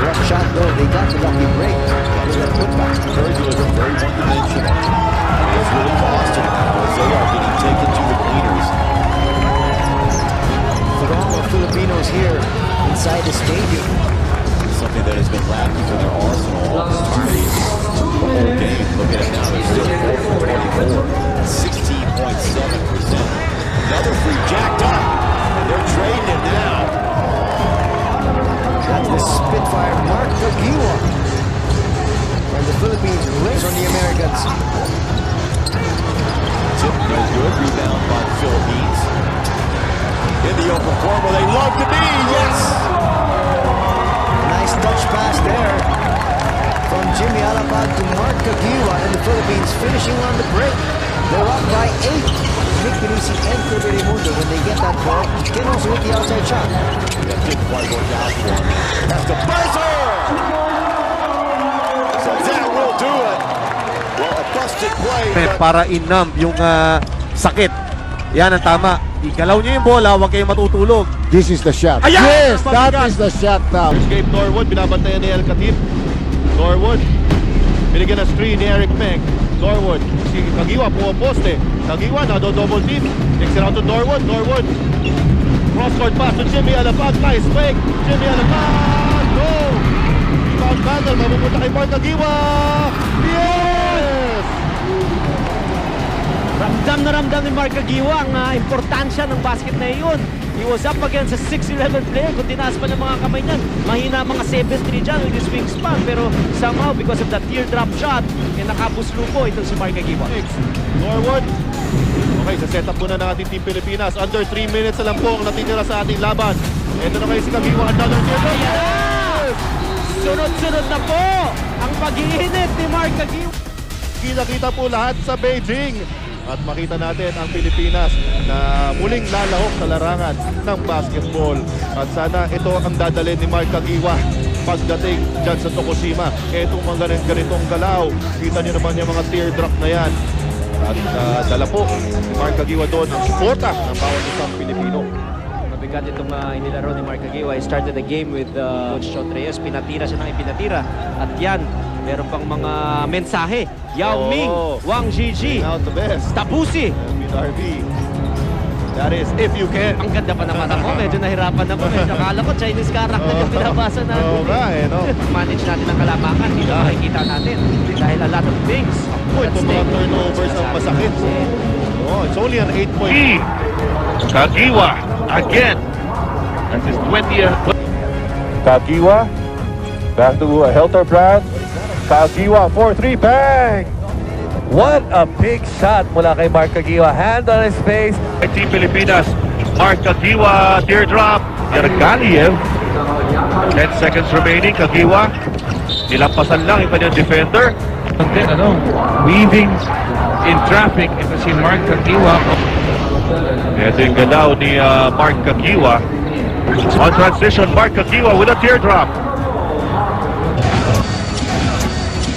that though, they got the lucky break with that putback. Good, but very one-dimensional. And it's really lost it as they are getting taken to the cleaners. Throng of Filipinos here inside the stadium. Something that has been lacking Philippines race on the Americans. Tip no good. Rebound by the Philippines. In the open court where they love to be. Yes! Nice touch pass there from Jimmy Alapag to Mark Tagiwa and the Philippines finishing on the break. They're up by eight. Nick Pinisi and Kirby Raimundo, when they get that ball, can also hit the outside shot. That didn't quite work out for him. That's the buzzer! Para inumb yung ah, sakit. Yan ang tama. Igalaw niyo yung bola, huwag kayong matutulog. This is the shot. Ayan! Yes, that Pabigat. is the shot now. Escape Norwood, binabantayan ni El Khatib. Norwood, binigyan ng screen ni Eric Meng. Norwood, si Kagiwa pumaposte. Kagiwa, nado-double team. Takes it out to Norwood. Norwood, cross-court pass to Jimmy Alapag. Nice fake. Jimmy Alapag, go! Rebound battle, mapupunta kay Mark Kagiwa. Yes! Ramdam na ramdam ni Mark Agiwa ang ah, importansya ng basket na iyon. He was up against a 6'11 player. Kung tinaas pa ng mga kamay niyan, mahina mga 7'3 dyan with his wingspan. Pero somehow, because of that teardrop shot, eh, nakabuslo po itong si Mark Agiwa. Six. Norwood. Okay, sa setup muna ng ating Team Pilipinas. Under 3 minutes na lang po ang natitira sa ating laban. Ito na kayo si Kagiwa. Another teardrop. Yes! Sunod-sunod na po ang pag-iinit ni Mark Agiwa. Kita-kita po lahat sa Beijing. At makita natin ang Pilipinas na muling lalahok sa larangan ng basketball. At sana ito ang dadalhin ni Mark Kagiwa pagdating dyan sa Tokushima. Itong mga ganit- ganitong galaw. Kita niyo naman yung mga teardrop na yan. At ah, dala po ni Mark Kagiwa doon ang suporta ng bawat isang Pilipino. Mabigat itong uh, inilaro ni Mark Agiwa. He started the game with uh, Coach Sean Reyes. Pinatira siya ng ipinatira. At yan, meron pang mga mensahe. Yao Oo. Ming, Wang Jiji, Bring out the best. Tabusi. MRV. That is if you can. Ang ganda pa ng mata ko. Medyo nahirapan ako. Medyo akala ko Chinese character yung binabasa natin. Oo nga eh, no? Manage natin ang kalamangan. Dito makikita natin. Dahil a lot of things. Oh, itong mga turnovers ang masakit. Oh, it's only an 8 point. Key. Kagiwa again. That's his 20th. Kagiwa. Back to uh, Helter Brand. Kagiwa 4-3 bang! What a big shot mula kay Mark Kagiwa. Hand on his face. Team Pilipinas. Mark Kagiwa, teardrop. Yargaliev. 10 seconds remaining. Kagiwa. Nilampasan lang yung kanyang defender. And then, ano, weaving in traffic, ito si Mark Kagiwa. Ito yung galaw ni uh, Mark Kagiwa. On transition, Mark Kagiwa with a teardrop.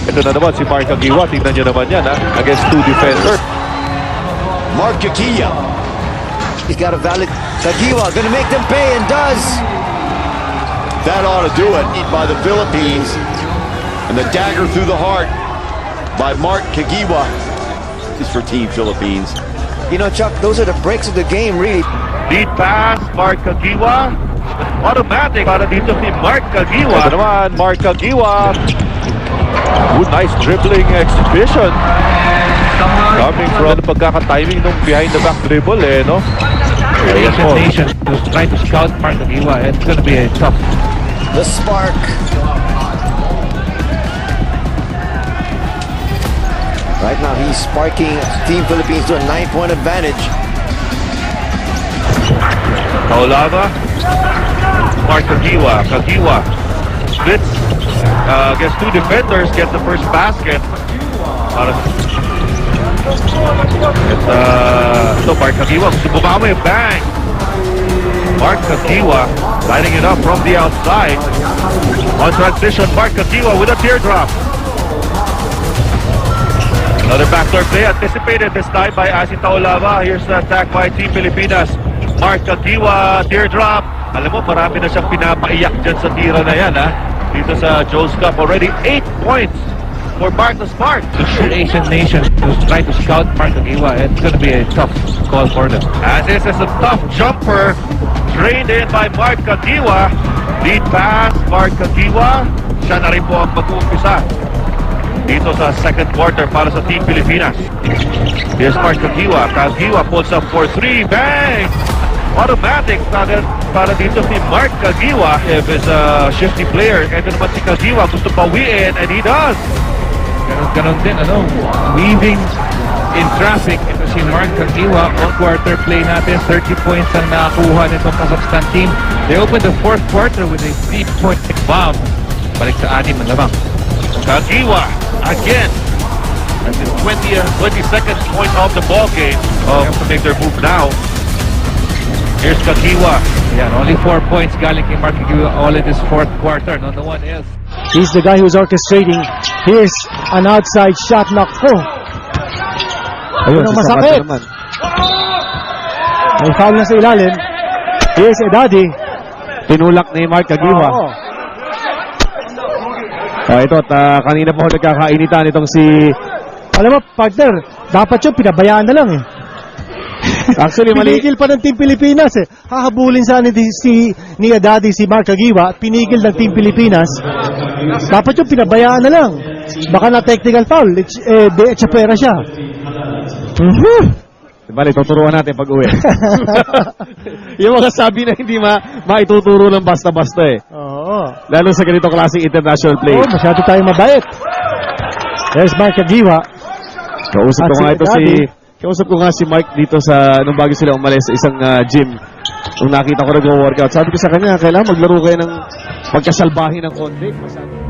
Ito na naman si Mark Kagiwa. Tingnan niyo naman yan ha. Against two defenders. Mark Kakia. He's got a valid Tagiwa, gonna make them pay and does. That ought to do it by the Philippines. And the dagger through the heart by Mark Kagiwa. This is for Team Philippines. You know, Chuck, those are the breaks of the game, really. Lead pass, Mark Kagiwa. Automatic para dito si Mark Kagiwa. Ito naman, Mark Kagiwa. Good, nice dribbling exhibition. Coming from pagkaka-timing nung behind the back dribble eh, no? Ayan Asian po. Nation was trying to scout Mark Agiwa. It's going to be a tough The spark. Right now, he's sparking Team Philippines to a nine-point advantage. Paulava. Mark Kagiwa. Kagiwa. Splits uh, against two defenders. Gets the first basket. Para At uh, ito, Mark Kagiwa. Bumami. Bang! Mark Kagiwa lining it up from the outside. On transition, Mark Kagiwa with a teardrop. Another backdoor play anticipated this time by Asin Taolava. Here's the attack by Team Pilipinas. Mark Kagiwa, teardrop. Alam mo, marami na siyang pinapaiyak dyan sa tira na yan, ha? Dito sa Joe's Cup. Already 8 points for Marcus Smart. The Asian nation to try to scout Mark Agiwa. It's going to be a tough call for them. And this is a tough jumper trained in by Mark Kagiwa. Lead pass, Mark Kagiwa. Siya na rin po ang mag-uumpisa dito sa second quarter para sa Team Pilipinas. Here's Mark Kagiwa. Kagiwa pulls up for three. Bang! Automatic para, para dito si Mark Kagiwa. If is a shifty player, ito naman si Kagiwa gusto pawiin and he does. Ganon, ganon din, ano, weaving in traffic. Ito si Mark Kagiwa. On quarter play natin, 30 points ang nakakuha nitong Kazakhstan team. They opened the fourth quarter with a three-point bomb. Balik sa anim ang lamang. Kagiwa again at the 20th, 22nd point of the ball game. Oh, have to make their move now. Here's Kagiwa. Yan, only four points galing kay Mark Kagiwa all in this fourth quarter. No, no one else. He's the guy who's orchestrating. Here's an outside shot knock po. Ayun, Ano masakit? May foul na sa ilalim. Here's Edadi. Tinulak ni Mark Kagiwa. Oo. Ah, ito, at ah, kanina ako nagkakainitan itong si... Alam mo, partner, dapat yun, pinabayaan na lang eh. Actually, mali. Pinigil pa ng Team Pilipinas eh. Hahabulin sana ni, si, ni Edadi si Mark Agiwa at pinigil ng Team Pilipinas. Dapat yun, pinabayaan na lang. Baka na technical foul. It's, eh, de Echapera siya. Mhm. Bali, tuturuan natin pag uwi. yung mga sabi na hindi ma maituturo ng basta-basta eh. Oo. Lalo sa ganito klaseng international play. Oh, masyado tayong mabait. There's Mark Agiwa. Kausap ko nga ito si... Kausap ko nga si Mike dito sa... Nung bago sila umalis sa isang ah, gym. Nung nakita ko nag-workout. Sabi ko sa kanya, kailangan maglaro kayo ng pagkasalbahin ng konti. Masyado-